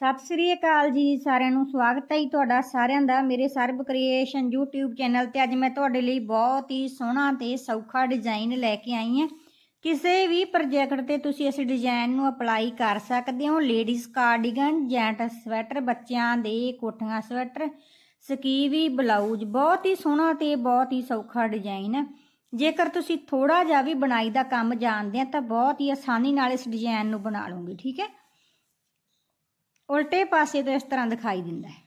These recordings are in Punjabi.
ਸਤਿ ਸ੍ਰੀ ਅਕਾਲ ਜੀ, ਸਾਰਿਆਂ ਨੂੰ ਸਵਾਗਤ ਹੈ ਜੀ ਤੁਹਾਡਾ, ਸਾਰਿਆਂ ਦਾ, ਮੇਰੇ ਸਰਬ ਕ੍ਰੀਏਸ਼ਨ YouTube ਚੈਨਲ ਤੇ ਅੱਜ ਮੈਂ ਤੁਹਾਡੇ ਲਈ ਬਹੁਤ ਹੀ ਸੋਹਣਾ ਤੇ ਸੌਖਾ ਡਿਜ਼ਾਈਨ ਲੈ ਕੇ ਆਈ ਹਾਂ। ਕਿਸੇ ਵੀ ਪ੍ਰੋਜੈਕਟ ਤੇ ਤੁਸੀਂ ਇਸ ਡਿਜ਼ਾਈਨ ਨੂੰ ਅਪਲਾਈ ਕਰ ਸਕਦੇ ਹੋ ਲੇਡੀਜ਼ ਕਾਰਡੀਗਨ ਜੈਂਟ ਸਵੈਟਰ ਬੱਚਿਆਂ ਦੇ ਕੋਠੀਆਂ ਸਵੈਟਰ ਸਕੀਵੀ ਬਲਾਊਜ਼ ਬਹੁਤ ਹੀ ਸੋਹਣਾ ਤੇ ਬਹੁਤ ਹੀ ਸੌਖਾ ਡਿਜ਼ਾਈਨ ਹੈ। ਜੇਕਰ ਤੁਸੀਂ ਥੋੜਾ ਜਿਹਾ ਵੀ ਬਣਾਈ ਦਾ ਕੰਮ ਜਾਣਦੇ ਆ ਤਾਂ ਬਹੁਤ ਹੀ ਆਸਾਨੀ ਨਾਲ ਇਸ ਡਿਜ਼ਾਈਨ ਨੂੰ ਬਣਾ ਲਓਗੇ, ਠੀਕ ਹੈ? ਉਲਟੇ ਪਾਸੇ ਤੋਂ ਇਸ ਤਰ੍ਹਾਂ ਦਿਖਾਈ ਦਿੰਦਾ ਹੈ।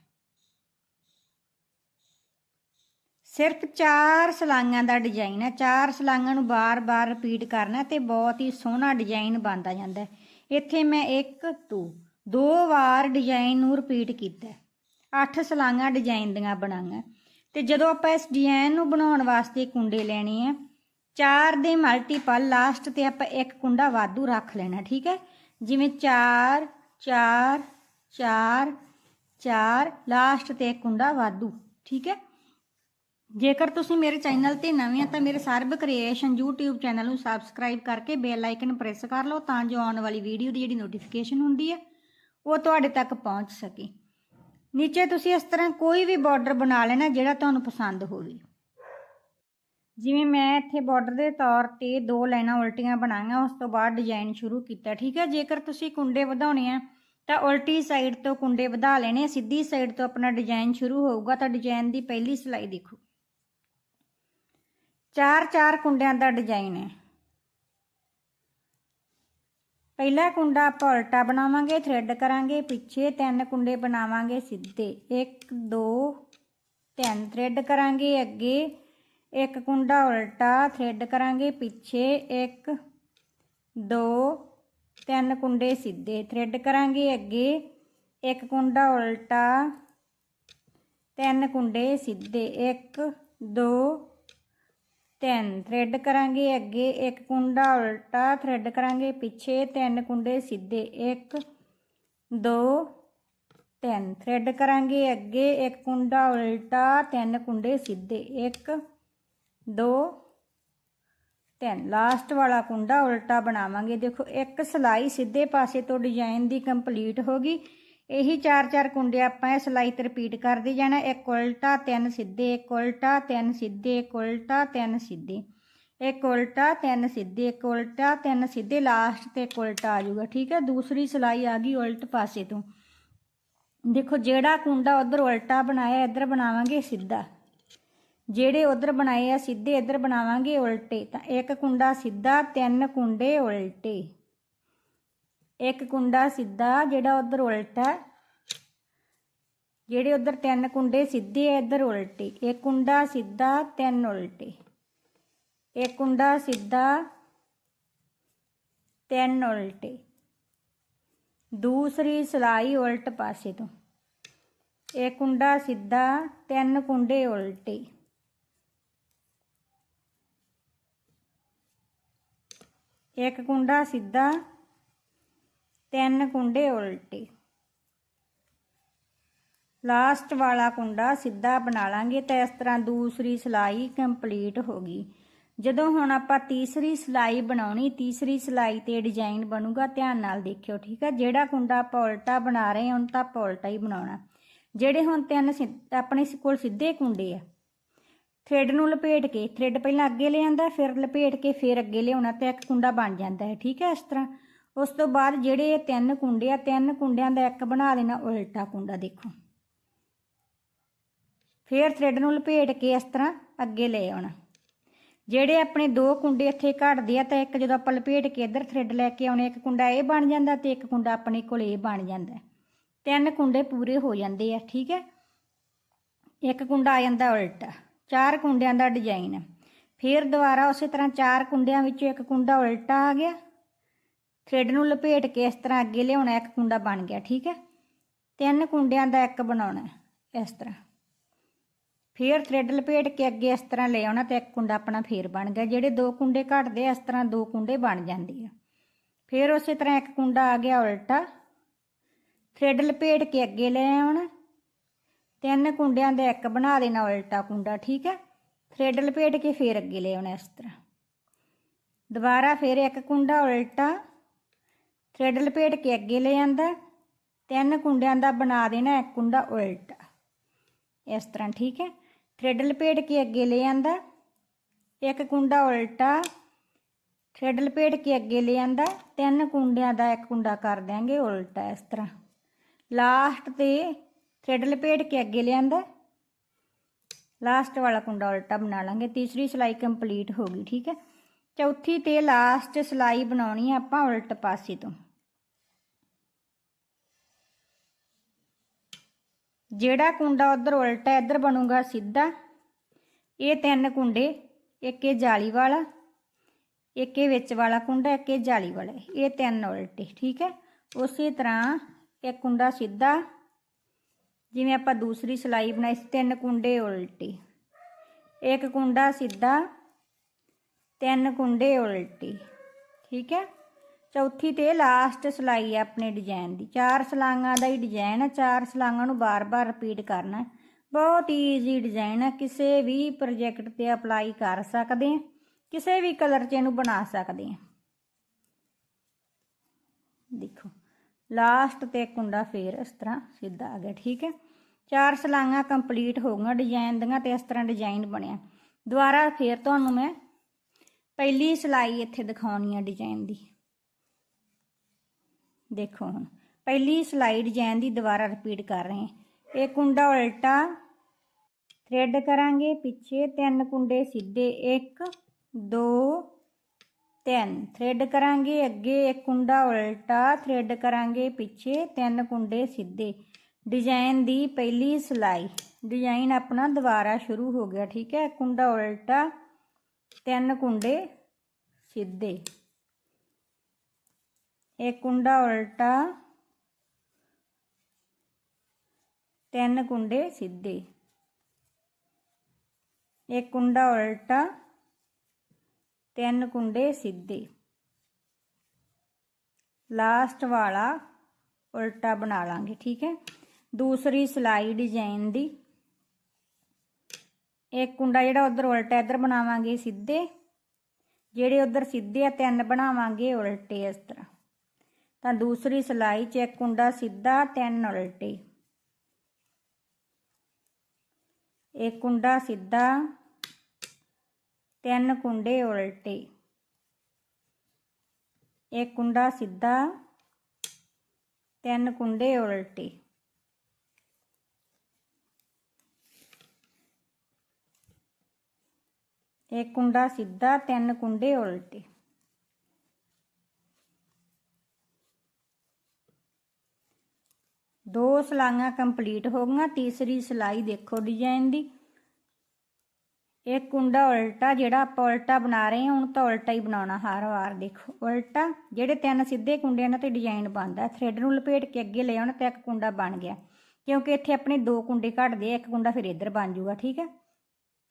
ਸਿਰਫ ਚਾਰ ਸਲਾਈਆਂ ਦਾ ਡਿਜ਼ਾਈਨ ਹੈ। ਚਾਰ ਸਲਾਈਆਂ ਨੂੰ ਬਾਰ-ਬਾਰ ਰਿਪੀਟ ਕਰਨਾ ਤੇ ਬਹੁਤ ਹੀ ਸੋਹਣਾ ਡਿਜ਼ਾਈਨ ਬਣਦਾ ਜਾਂਦਾ ਹੈ। ਇੱਥੇ ਮੈਂ 1 2 ਦੋ ਵਾਰ ਡਿਜ਼ਾਈਨ ਨੂੰ ਰਿਪੀਟ ਕੀਤਾ ਅੱਠ ਸਲਾਈਆਂ ਡਿਜ਼ਾਈਨ ਦੀਆਂ ਬਣਾਈਆਂ ਤੇ ਜਦੋਂ ਆਪਾਂ ਇਸ ਡਿਜ਼ਾਈਨ ਨੂੰ ਬਣਾਉਣ ਵਾਸਤੇ ਕੁੰਡੇ ਲੈਣੇ ਆ ਚਾਰ ਦੇ ਮਲਟੀਪਲ ਲਾਸਟ ਤੇ ਆਪਾਂ ਇੱਕ ਕੁੰਡਾ ਵਾਧੂ ਰੱਖ ਲੈਣਾ, ਠੀਕ ਹੈ? ਜਿਵੇਂ 4 4 4 4 ਲਾਸਟ ਤੇ ਇੱਕ ਕੁੰਡਾ ਵਾਧੂ, ਠੀਕ ਹੈ? ਜੇਕਰ ਤੁਸੀਂ ਮੇਰੇ ਚੈਨਲ ਤੇ ਨਵੇਂ ਆ ਤਾਂ ਮੇਰੇ ਸਰਬ ਕ੍ਰੀਏਸ਼ਨ YouTube ਚੈਨਲ ਨੂੰ ਸਬਸਕ੍ਰਾਈਬ ਕਰਕੇ ਬੈਲ ਆਈਕਨ ਪ੍ਰੈਸ ਕਰ ਲਓ ਤਾਂ ਜੋ ਆਉਣ ਵਾਲੀ ਵੀਡੀਓ ਦੀ ਜਿਹੜੀ ਨੋਟੀਫਿਕੇਸ਼ਨ ਹੁੰਦੀ ਹੈ, ਉਹ ਤੁਹਾਡੇ ਤੱਕ ਪਹੁੰਚ ਸਕੇ। ਨੀਚੇ ਤੁਸੀਂ ਇਸ ਤਰ੍ਹਾਂ ਕੋਈ ਵੀ ਬਾਰਡਰ ਬਣਾ ਲੈਣਾ ਜਿਹੜਾ ਤੁਹਾਨੂੰ ਪਸੰਦ ਹੋਵੇ। ਜਿਵੇਂ ਮੈਂ ਇੱਥੇ ਬਾਰਡਰ ਦੇ ਤੌਰ ਤੇ ਦੋ ਲਾਈਨਾਂ ਉਲਟੀਆਂ ਬਣਾਈਆਂ, ਉਸ ਤੋਂ ਬਾਅਦ ਡਿਜ਼ਾਈਨ ਸ਼ੁਰੂ ਕੀਤਾ, ਠੀਕ ਹੈ? ਜੇਕਰ ਤੁਸੀਂ ਕੁੰਡੇ ਵਧਾਉਣੇ ਆ ਤਾਂ ਉਲਟੀ ਸਾਈਡ ਤੋਂ ਕੁੰਡੇ ਵਧਾ ਲੈਣੇ, ਸਿੱਧੀ ਸਾਈਡ ਤੋਂ ਆਪਣਾ ਡਿਜ਼ਾਈਨ ਸ਼ੁਰੂ ਹੋਊਗਾ। ਤਾਂ ਡਿਜ਼ਾਈਨ ਦੀ ਪਹਿਲੀ ਸਿਲਾਈ ਦੇਖੋ। ਚਾਰ ਚਾਰ ਕੁੰਡਿਆਂ ਦਾ ਡਿਜ਼ਾਈਨ ਹੈ। ਪਹਿਲਾ ਕੁੰਡਾ ਆਪਾਂ ਉਲਟਾ ਬਣਾਵਾਂਗੇ ਥ੍ਰੈਡ ਕਰਾਂਗੇ, ਪਿੱਛੇ ਤਿੰਨ ਕੁੰਡੇ ਬਣਾਵਾਂਗੇ ਸਿੱਧੇ। 1 2 3 ਥ੍ਰੈਡ ਕਰਾਂਗੇ ਅੱਗੇ। ਇੱਕ ਕੁੰਡਾ ਉਲਟਾ ਥ੍ਰੈਡ ਕਰਾਂਗੇ ਪਿੱਛੇ। 1 2 ਤਿੰਨ ਕੁੰਡੇ ਸਿੱਧੇ ਥ੍ਰੈਡ ਕਰਾਂਗੇ ਅੱਗੇ। ਇੱਕ ਕੁੰਡਾ ਉਲਟਾ, ਤਿੰਨ ਕੁੰਡੇ ਸਿੱਧੇ। 1 2 ਤਿੰਨ ਥ੍ਰੈਡ ਕਰਾਂਗੇ ਅੱਗੇ। ਇੱਕ ਕੁੰਡਾ ਉਲਟਾ ਥ੍ਰੈਡ ਕਰਾਂਗੇ ਪਿੱਛੇ। ਤਿੰਨ ਕੁੰਡੇ ਸਿੱਧੇ। 1 2 ਤਿੰਨ ਥ੍ਰੈਡ ਕਰਾਂਗੇ ਅੱਗੇ। ਇੱਕ ਕੁੰਡਾ ਉਲਟਾ, ਤਿੰਨ ਕੁੰਡੇ ਸਿੱਧੇ। 1 2 ਤਿੰਨ ਲਾਸਟ ਵਾਲਾ ਕੁੰਡਾ ਉਲਟਾ ਬਣਾਵਾਂਗੇ। ਦੇਖੋ, ਇੱਕ ਸਲਾਈ ਸਿੱਧੇ ਪਾਸੇ ਤੋਂ ਡਿਜ਼ਾਈਨ ਦੀ ਕੰਪਲੀਟ ਹੋ ਗਈ। ਇਹੀ ਚਾਰ ਚਾਰ ਕੁੰਡੇ ਆਪਾਂ ਇਹ ਸਲਾਈ ਤੇ ਰਿਪੀਟ ਕਰਦੇ ਜਾਣਾ। ਇੱਕ ਉਲਟਾ, ਤਿੰਨ ਸਿੱਧੇ, ਇੱਕ ਉਲਟਾ, ਤਿੰਨ ਸਿੱਧੇ, ਇੱਕ ਉਲਟਾ, ਤਿੰਨ ਸਿੱਧੇ। ਇੱਕ ਉਲਟਾ, ਤਿੰਨ ਸਿੱਧੇ, ਇੱਕ ਉਲਟਾ, ਤਿੰਨ ਸਿੱਧੇ ਲਾਸਟ ਤੇ ਇੱਕ ਉਲਟਾ ਆ ਜਾਊਗਾ, ਠੀਕ ਹੈ? ਦੂਸਰੀ ਸਲਾਈ ਆ ਗਈ ਉਲਟ ਪਾਸੇ ਤੋਂ। ਦੇਖੋ, ਜਿਹੜਾ ਕੁੰਡਾ ਉਧਰ ਉਲਟਾ ਬਣਾਇਆ, ਇੱਧਰ ਬਣਾਵਾਂਗੇ ਸਿੱਧਾ। ਜਿਹੜੇ ਉਧਰ ਬਣਾਏ ਆ, ਸਿੱਧੇ ਇੱਧਰ ਬਣਾਵਾਂਗੇ ਉਲਟੇ। ਤਾਂ ਇੱਕ ਕੁੰਡਾ ਸਿੱਧਾ, ਤਿੰਨ ਕੁੰਡੇ ਉਲਟੇ। ਇੱਕ ਕੁੰਡਾ ਸਿੱਧਾ, ਜਿਹੜਾ ਉਧਰ ਉਲਟਾ ਜਿਹੜੇ ਉਧਰ ਤਿੰਨ ਕੁੰਡੇ ਸਿੱਧੇ ਆ, ਇੱਧਰ ਉਲਟੇ। ਇੱਕ ਕੁੰਡਾ ਸਿੱਧਾ, ਤਿੰਨ ਉਲਟੇ। ਇੱਕ ਕੁੰਡਾ ਸਿੱਧਾ, ਤਿੰਨ ਉਲਟੇ। ਦੂਸਰੀ ਸਲਾਈ ਉਲਟ ਪਾਸੇ ਤੋਂ। ਇੱਕ ਕੁੰਡਾ ਸਿੱਧਾ, ਤਿੰਨ ਕੁੰਡੇ ਉਲਟੇ। ਇੱਕ ਕੁੰਡਾ ਸਿੱਧਾ, ਤਿੰਨ ਕੁੰਡੇ ਉਲਟੇ। ਲਾਸਟ ਵਾਲਾ ਕੁੰਡਾ ਸਿੱਧਾ ਬਣਾ ਲਾਂਗੇ ਤਾਂ ਇਸ ਤਰ੍ਹਾਂ ਦੂਸਰੀ ਸਲਾਈ ਕੰਪਲੀਟ ਹੋ ਗਈ। ਜਦੋਂ ਹੁਣ ਆਪਾਂ ਤੀਸਰੀ ਸਲਾਈ ਬਣਾਉਣੀ, ਤੀਸਰੀ ਸਲਾਈ ਤੇ ਡਿਜ਼ਾਈਨ ਬਣੂਗਾ, ਧਿਆਨ ਨਾਲ ਦੇਖਿਓ, ਠੀਕ ਹੈ ਜਿਹੜਾ ਕੁੰਡਾ ਆਪਾਂ ਉਲਟਾ ਬਣਾ ਰਹੇ ਹਾਂ ਹੁਣ ਤਾਂ ਆਪਾਂ ਉਲਟਾ ਹੀ ਬਣਾਉਣਾ। ਜਿਹੜੇ ਹੁਣ ਤਿੰਨ ਆਪਣੇ ਕੋਲ ਸਿੱਧੇ ਕੁੰਡੇ ਆ ਥ੍ਰੈਡ ਨੂੰ ਲਪੇਟ ਕੇ, ਥ੍ਰੈਡ ਪਹਿਲਾਂ ਅੱਗੇ ਲਿਆਂਦਾ, ਫਿਰ ਲਪੇਟ ਕੇ, ਫਿਰ ਅੱਗੇ ਲਿਆਉਣਾ ਤੇ ਇੱਕ ਕੁੰਡਾ ਬਣ ਜਾਂਦਾ ਹੈ, ਠੀਕ ਹੈ, ਇਸ ਤਰ੍ਹਾਂ। ਉਸ ਤੋਂ ਬਾਅਦ ਜਿਹੜੇ ਇਹ ਤਿੰਨ ਕੁੰਡੇ ਆ, ਤਿੰਨ ਕੁੰਡਿਆਂ ਦਾ ਇੱਕ ਬਣਾ ਲੈਣਾ ਉਲਟਾ ਕੁੰਡਾ ਦੇਖੋ। ਫਿਰ ਥ੍ਰੈਡ ਨੂੰ ਲਪੇਟ ਕੇ ਇਸ ਤਰ੍ਹਾਂ ਅੱਗੇ ਲੈ ਆਉਣਾ। ਜਿਹੜੇ ਆਪਣੇ ਦੋ ਕੁੰਡੇ ਇੱਥੇ ਘਟਦੇ ਆ, ਤਾਂ ਇੱਕ ਜਦੋਂ ਆਪਾਂ ਲਪੇਟ ਕੇ ਇੱਧਰ ਥ੍ਰੈਡ ਲੈ ਕੇ ਆਉਣੇ, ਇੱਕ ਕੁੰਡਾ ਇਹ ਬਣ ਜਾਂਦਾ ਤੇ ਇੱਕ ਕੁੰਡਾ ਆਪਣੇ ਕੋਲ ਇਹ ਬਣ ਜਾਂਦਾ ਤਿੰਨ ਕੁੰਡੇ ਪੂਰੇ ਹੋ ਜਾਂਦੇ ਆ, ਠੀਕ ਹੈ। ਇੱਕ ਕੁੰਡਾ ਆ ਜਾਂਦਾ ਉਲਟਾ। ਚਾਰ ਕੁੰਡਿਆਂ ਦਾ ਡਿਜ਼ਾਈਨ। ਫਿਰ ਦੁਬਾਰਾ ਉਸੇ ਤਰ੍ਹਾਂ ਚਾਰ ਕੁੰਡਿਆਂ ਵਿੱਚੋਂ ਇੱਕ ਕੁੰਡਾ ਉਲਟਾ ਆ ਗਿਆ। ਥ੍ਰੈਡ ਨੂੰ ਲਪੇਟ ਕੇ ਇਸ ਤਰ੍ਹਾਂ ਅੱਗੇ ਲਿਆਉਣਾ, ਇੱਕ ਕੁੰਡਾ ਬਣ ਗਿਆ, ਠੀਕ ਹੈ? ਤਿੰਨ ਕੁੰਡਿਆਂ ਦਾ ਇੱਕ ਬਣਾਉਣਾ, ਇਸ ਤਰ੍ਹਾਂ। ਫਿਰ ਥ੍ਰੈਡ ਲਪੇਟ ਕੇ ਅੱਗੇ ਇਸ ਤਰ੍ਹਾਂ ਲੈ ਆਉਣਾ ਤੇ ਇੱਕ ਕੁੰਡਾ ਆਪਣਾ ਫੇਰ ਬਣ ਗਿਆ। ਜਿਹੜੇ ਦੋ ਕੁੰਡੇ ਘਟਦੇ ਇਸ ਤਰ੍ਹਾਂ ਦੋ ਕੁੰਡੇ ਬਣ ਜਾਂਦੇ ਆ। ਫਿਰ ਉਸੇ ਤਰ੍ਹਾਂ ਇੱਕ ਕੁੰਡਾ ਆ ਗਿਆ ਉਲਟਾ। ਥ੍ਰੈਡ ਲਪੇਟ ਕੇ ਅੱਗੇ ਲੈ ਆਉਣਾ। ਤਿੰਨ ਕੁੰਡਿਆਂ ਦਾ ਇੱਕ ਬਣਾ ਦੇਣਾ ਉਲਟਾ ਕੁੰਡਾ, ਠੀਕ ਹੈ? ਥ੍ਰੈਡ ਲਪੇਟ ਕੇ ਫੇਰ ਅੱਗੇ ਲੈ ਆਉਣਾ ਇਸ ਤਰ੍ਹਾਂ। ਦੁਬਾਰਾ ਫਿਰ ਇੱਕ ਕੁੰਡਾ ਉਲਟਾ, ਥ੍ਰੈਡ ਲਪੇਟ ਕੇ ਅੱਗੇ ਲੈ ਜਾਂਦਾ ਤਿੰਨ ਕੁੰਡਿਆਂ ਦਾ ਬਣਾ ਦੇਣਾ ਇੱਕ ਕੁੰਡਾ ਉਲਟਾ। ਇਸ ਤਰ੍ਹਾਂ, ਠੀਕ ਹੈ? ਥ੍ਰੈਡ ਲਪੇਟ ਕੇ ਅੱਗੇ ਲੈ ਜਾਂਦਾ ਇੱਕ ਕੁੰਡਾ ਉਲਟਾ, ਥ੍ਰੈਡ ਲਪੇਟ ਕੇ ਅੱਗੇ ਲੈ ਜਾਂਦਾ ਤਿੰਨ ਕੁੰਡਿਆਂ ਦਾ ਇੱਕ ਕੁੰਡਾ ਕਰ ਦਿਆਂਗੇ ਉਲਟਾ ਇਸ ਤਰ੍ਹਾਂ। ਲਾਸਟ ਤੇ ਥ੍ਰੈਡ ਲਪੇਟ ਕੇ ਅੱਗੇ ਲਿਆਂਦਾ। ਲਾਸਟ ਵਾਲਾ ਕੁੰਡਾ ਉਲਟਾ ਬਣਾ ਲਾਂਗੇ। ਤੀਸਰੀ ਸਿਲਾਈ ਕੰਪਲੀਟ ਹੋ ਗਈ, ਠੀਕ ਹੈ? ਚੌਥੀ ਤੇ ਲਾਸਟ ਸਿਲਾਈ ਬਣਾਉਣੀ ਹੈ ਆਪਾਂ ਉਲਟ ਪਾਸੇ ਤੋਂ। ਜਿਹੜਾ ਕੁੰਡਾ ਉਧਰ ਉਲਟਾ, ਇੱਧਰ ਬਣੂਗਾ ਸਿੱਧਾ। ਇਹ ਤਿੰਨ ਕੁੰਡੇ, ਇੱਕ ਇਹ ਜਾਲੀ ਵਾਲਾ, ਇੱਕ ਇਹ ਵਿੱਚ ਵਾਲਾ ਕੁੰਡਾ, ਇੱਕ ਇਹ ਜਾਲੀ ਵਾਲਾ। ਇਹ ਤਿੰਨ ਉਲਟੇ, ਠੀਕ ਹੈ? ਉਸੇ ਤਰ੍ਹਾਂ ਇੱਕ ਕੁੰਡਾ ਸਿੱਧਾ ਜਿਵੇਂ ਆਪਾਂ ਦੂਸਰੀ ਸਿਲਾਈ ਬਣਾਈ ਸੀ, ਤਿੰਨ ਕੁੰਡੇ ਉਲਟੀ। ਇੱਕ ਕੁੰਡਾ ਸਿੱਧਾ, ਤਿੰਨ ਕੁੰਡੇ ਉਲਟੀ। ਠੀਕ ਹੈ? ਚੌਥੀ ਤੇ ਲਾਸਟ ਸਿਲਾਈ ਹੈ ਆਪਣੇ ਡਿਜ਼ਾਈਨ ਦੀ। ਚਾਰ ਸਲਾਈਆਂ ਦਾ ਹੀ ਡਿਜ਼ਾਈਨ ਹੈ ਚਾਰ ਸਲਾਈਆਂ ਨੂੰ ਬਾਰ-ਬਾਰ ਰਿਪੀਟ ਕਰਨਾ। ਹੈ ਬਹੁਤ ਈਜ਼ੀ ਡਿਜ਼ਾਈਨ ਹੈ ਕਿਸੇ ਵੀ ਪ੍ਰੋਜੈਕਟ ਤੇ ਅਪਲਾਈ ਕਰ ਸਕਦੇ ਹਾਂ ਕਿਸੇ ਵੀ ਕਲਰ 'ਚ ਇਹਨੂੰ ਬਣਾ ਸਕਦੇ ਹਾਂ ਦੇਖੋ। ਲਾਸਟ ਤੇ ਕੁੰਡਾ ਫੇਰ ਇਸ ਤਰ੍ਹਾਂ ਸਿੱਧਾ ਆ ਗਿਆ, ਠੀਕ ਹੈ। ਚਾਰ ਸਲਾਈਆਂ ਕੰਪਲੀਟ ਹੋ ਗਈਆਂ, ਡਿਜ਼ਾਈਨ ਦੀਆਂ ਤੇ ਇਸ ਤਰ੍ਹਾਂ ਡਿਜ਼ਾਈਨ ਬਣਿਆ। ਦੁਬਾਰਾ ਫੇਰ ਤੁਹਾਨੂੰ ਮੈਂ ਪਹਿਲੀ ਸਿਲਾਈ ਇੱਥੇ ਦਿਖਾਉਣੀ ਆ ਡਿਜ਼ਾਈਨ ਦੀ। ਦੇਖੋ ਹੁਣ, ਪਹਿਲੀ ਸਿਲਾਈ ਡਿਜ਼ਾਈਨ ਦੀ ਦੁਬਾਰਾ ਰਿਪੀਟ ਕਰ ਰਹੇ ਹਾਂ। ਇਹ ਕੁੰਡਾ ਉਲਟਾ ਥ੍ਰੈਡ ਕਰਾਂਗੇ, ਪਿੱਛੇ ਤਿੰਨ ਕੁੰਡੇ ਸਿੱਧੇ 1 2 3 ਥ੍ਰੈਡ ਕਰਾਂਗੇ ਅੱਗੇ ਇੱਕ ਕੁੰਡਾ ਉਲਟਾ ਥ੍ਰੈਡ ਕਰਾਂਗੇ ਪਿੱਛੇ, ਤਿੰਨ ਕੁੰਡੇ ਸਿੱਧੇ। ਡਿਜ਼ਾਈਨ ਦੀ ਪਹਿਲੀ ਸਿਲਾਈ। ਡਿਜ਼ਾਈਨ ਆਪਣਾ ਦੁਬਾਰਾ ਸ਼ੁਰੂ ਹੋ ਗਿਆ, ਠੀਕ ਹੈ? ਕੁੰਡਾ ਉਲਟਾ, ਤਿੰਨ ਕੁੰਡੇ ਸਿੱਧੇ। ਇੱਕ ਕੁੰਡਾ ਉਲਟਾ, ਤਿੰਨ ਕੁੰਡੇ ਸਿੱਧੇ। ਇੱਕ ਕੁੰਡਾ ਉਲਟਾ ਤਿੰਨ ਕੁੰਡੇ ਸਿੱਧੇ। ਲਾਸਟ ਵਾਲਾ ਉਲਟਾ ਬਣਾ ਲਾਂਗੇ, ਠੀਕ ਹੈ? ਦੂਸਰੀ ਸਿਲਾਈ ਡਿਜ਼ਾਈਨ ਦੀ। ਇੱਕ ਕੁੰਡਾ ਜਿਹੜਾ ਉਧਰ ਉਲਟਾ ਇੱਧਰ ਬਣਾਵਾਂਗੇ ਸਿੱਧੇ। ਜਿਹੜੇ ਉਧਰ ਸਿੱਧੇ ਆ, ਤਿੰਨ ਬਣਾਵਾਂਗੇ ਉਲਟੇ ਇਸ ਤਰ੍ਹਾਂ। ਤਾਂ ਦੂਸਰੀ ਸਿਲਾਈ 'ਚ ਇੱਕ ਕੁੰਡਾ ਸਿੱਧਾ, ਤਿੰਨ ਉਲਟੇ। ਇੱਕ ਕੁੰਡਾ ਸਿੱਧਾ ਤਿੰਨ ਕੁੰਡੇ ਉਲਟੇ। ਇੱਕ ਕੁੰਡਾ ਸਿੱਧਾ, ਤਿੰਨ ਕੁੰਡੇ ਉਲਟੇ। ਇੱਕ ਕੁੰਡਾ ਸਿੱਧਾ, ਤਿੰਨ ਕੁੰਡੇ ਉਲਟੇ। ਦੋ ਸਲਾਈਆਂ ਕੰਪਲੀਟ ਹੋ ਗਈਆਂ, ਤੀਸਰੀ ਸਿਲਾਈ ਦੇਖੋ ਡਿਜ਼ਾਈਨ ਦੀ। ਇਹ ਕੁੰਡਾ ਉਲਟਾ, ਜਿਹੜਾ ਆਪਾਂ ਉਲਟਾ ਬਣਾ ਰਹੇ ਹਾਂ, ਹੁਣ ਤਾਂ ਉਲਟਾ ਹੀ ਬਣਾਉਣਾ ਹਰ ਵਾਰ, ਦੇਖੋ। ਉਲਟਾ, ਜਿਹੜੇ ਤਿੰਨ ਸਿੱਧੇ ਕੁੰਡਿਆਂ ਇਹਨਾਂ ਤੇ ਡਿਜ਼ਾਈਨ ਬਣਦਾ। ਥ੍ਰੈਡ ਨੂੰ ਲਪੇਟ ਕੇ ਅੱਗੇ ਲੈ ਆਉਣਾ ਤੇ ਇੱਕ ਕੁੰਡਾ ਬਣ ਗਿਆ। ਕਿਉਂਕਿ ਇੱਥੇ ਆਪਣੇ ਦੋ ਕੁੰਡੇ ਘਟਦੇ ਇੱਕ ਕੁੰਡਾ ਫਿਰ ਇੱਧਰ ਬਣ ਜਾਊਗਾ, ਠੀਕ ਹੈ?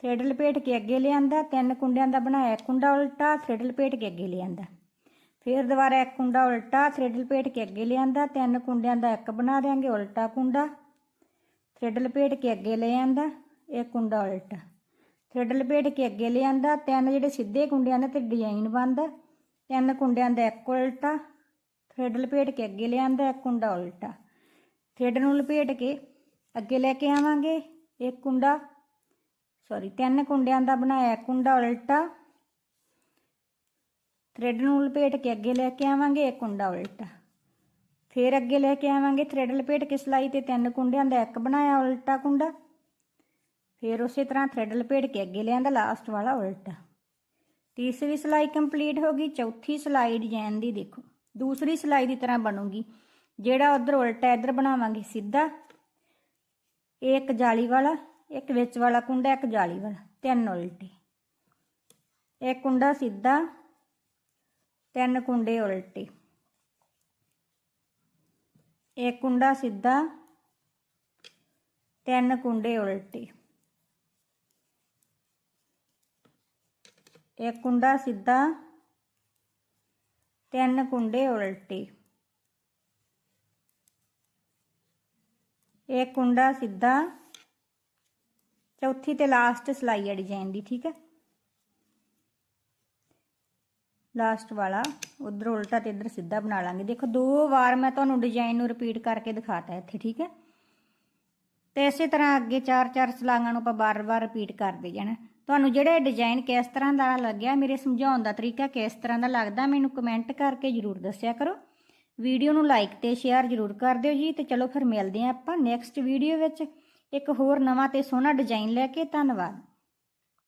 ਥ੍ਰੈਡ ਲਪੇਟ ਕੇ ਅੱਗੇ ਲਿਆਂਦਾ ਤਿੰਨ ਕੁੰਡਿਆਂ ਦਾ ਬਣਾਇਆ ਕੁੰਡਾ ਉਲਟਾ ਥ੍ਰੈਡ ਲਪੇਟ ਕੇ ਅੱਗੇ ਲਿਆਂਦਾ ਫਿਰ ਦੁਬਾਰਾ ਇੱਕ ਕੁੰਡਾ ਉਲਟਾ ਥ੍ਰੈਡ ਲਪੇਟ ਕੇ ਅੱਗੇ ਲਿਆਂਦਾ ਤਿੰਨ ਕੁੰਡਿਆਂ ਦਾ ਇੱਕ ਬਣਾ ਦੇਾਂਗੇ ਉਲਟਾ ਕੁੰਡਾ। ਥ੍ਰੈਡ ਲਪੇਟ ਕੇ ਅੱਗੇ ਲੈ ਆਂਦਾ ਇੱਕ ਕੁੰਡਾ ਉਲਟਾ। ਥ੍ਰੈਡ ਲਪੇਟ ਕੇ ਅੱਗੇ ਲਿਆਂਦਾ, ਤਿੰਨ ਜਿਹੜੇ ਸਿੱਧੇ ਕੁੰਡਿਆਂ ਦੇ ਤੇ ਡਿਜ਼ਾਈਨ ਬਣਦਾ ਤਿੰਨ ਕੁੰਡਿਆਂ ਦਾ ਇੱਕ ਉਲਟਾ ਥ੍ਰੈਡ ਲਪੇਟ ਕੇ ਅੱਗੇ ਲਿਆਂਦਾ, ਇੱਕ ਕੁੰਡਾ ਉਲਟਾ। ਥ੍ਰੈਡ ਨੂੰ ਲਪੇਟ ਕੇ ਅੱਗੇ ਲੈ ਕੇ ਆਵਾਂਗੇ, ਇੱਕ ਕੁੰਡਾ ਸੌਰੀ ਤਿੰਨ ਕੁੰਡਿਆਂ ਦਾ ਬਣਾਇਆ ਕੁੰਡਾ ਉਲਟਾ। ਥ੍ਰੈਡ ਨੂੰ ਲਪੇਟ ਕੇ ਅੱਗੇ ਲੈ ਕੇ ਆਵਾਂਗੇ, ਇੱਕ ਕੁੰਡਾ ਉਲਟਾ। ਫਿਰ ਅੱਗੇ ਲੈ ਕੇ ਆਵਾਂਗੇ ਥ੍ਰੈਡ ਲਪੇਟ ਕੇ ਸਲਾਈ ਤੇ ਤਿੰਨ ਕੁੰਡਿਆਂ ਦਾ ਇੱਕ ਬਣਾਇਆ, ਉਲਟਾ ਕੁੰਡਾ। ਫਿਰ ਉਸੇ ਤਰ੍ਹਾਂ ਥ੍ਰੈਡ ਲਪੇਟ ਕੇ ਅੱਗੇ ਲਿਆਂਦਾ ਲਾਸਟ ਵਾਲਾ ਉਲਟਾ। ਤੀਸਰੀ ਸਿਲਾਈ ਕੰਪਲੀਟ ਹੋ ਗਈ, ਚੌਥੀ ਸਿਲਾਈ ਡਿਜ਼ਾਈਨ ਦੀ ਦੇਖੋ। ਦੂਸਰੀ ਸਿਲਾਈ ਦੀ ਤਰ੍ਹਾਂ ਬਣੂਗੀ। ਜਿਹੜਾ ਉਧਰ ਉਲਟਾ ਇੱਧਰ ਬਣਾਵਾਂਗੇ ਸਿੱਧਾ ਇੱਕ ਜਾਲੀ ਵਾਲਾ, ਇੱਕ ਵਿੱਚ ਵਾਲਾ ਕੁੰਡਾ, ਇੱਕ ਜਾਲੀ ਵਾਲਾ, ਤਿੰਨ ਉਲਟੇ। ਇੱਕ ਕੁੰਡਾ ਸਿੱਧਾ, ਤਿੰਨ ਕੁੰਡੇ ਉਲਟੇ। ਇੱਕ ਕੁੰਡਾ ਸਿੱਧਾ, ਤਿੰਨ ਕੁੰਡੇ ਉਲਟੇ। ਇੱਕ ਕੁੰਡਾ ਸਿੱਧਾ ਤਿੰਨ ਕੁੰਡੇ ਉਲਟੇ ਇੱਕ ਕੁੰਡਾ ਸਿੱਧਾ ਚੌਥੀ ਤੇ ਲਾਸਟ ਸਲਾਈ ਹੈ ਡਿਜ਼ਾਈਨ ਦੀ ਠੀਕ ਹੈ ਲਾਸਟ ਵਾਲਾ ਉਧਰ ਉਲਟਾ ਤੇ ਇਧਰ ਸਿੱਧਾ ਬਣਾ ਲਾਂਗੇ ਦੇਖੋ ਦੋ ਵਾਰ ਮੈਂ ਤੁਹਾਨੂੰ ਡਿਜ਼ਾਈਨ ਨੂੰ ਰਿਪੀਟ ਕਰਕੇ ਦਿਖਾਤਾ ਇੱਥੇ ਠੀਕ ਹੈ ਤੇ ਇਸੇ ਤਰ੍ਹਾਂ ਅੱਗੇ ਚਾਰ ਚਾਰ ਸਲਾਂਗਾਂ ਨੂੰ ਆਪਾਂ ਬਾਰ-ਬਾਰ ਰਿਪੀਟ ਕਰਦੇ ਜਾਣਾ। ਤੁਹਾਨੂੰ ਜਿਹੜਾ ਡਿਜ਼ਾਈਨ ਕਿਸ ਤਰ੍ਹਾਂ ਦਾ ਲੱਗਿਆ, ਮੇਰੇ ਸਮਝਾਉਣ ਦਾ ਤਰੀਕਾ ਕਿਸ ਤਰ੍ਹਾਂ ਦਾ ਲੱਗਦਾ, ਮੈਨੂੰ ਕਮੈਂਟ ਕਰਕੇ ਜਰੂਰ ਦੱਸਿਆ ਕਰੋ। ਵੀਡੀਓ ਨੂੰ ਲਾਈਕ ਤੇ ਸ਼ੇਅਰ ਜਰੂਰ ਕਰ ਦਿਓ ਜੀ, ਤੇ ਚਲੋ ਫਿਰ ਮਿਲਦੇ ਆਂ ਆਪਾਂ ਨੈਕਸਟ ਵੀਡੀਓ ਵਿੱਚ। ਇੱਕ ਹੋਰ ਨਵਾਂ ਤੇ ਸੋਹਣਾ ਡਿਜ਼ਾਈਨ ਲੈ ਕੇ, ਧੰਨਵਾਦ।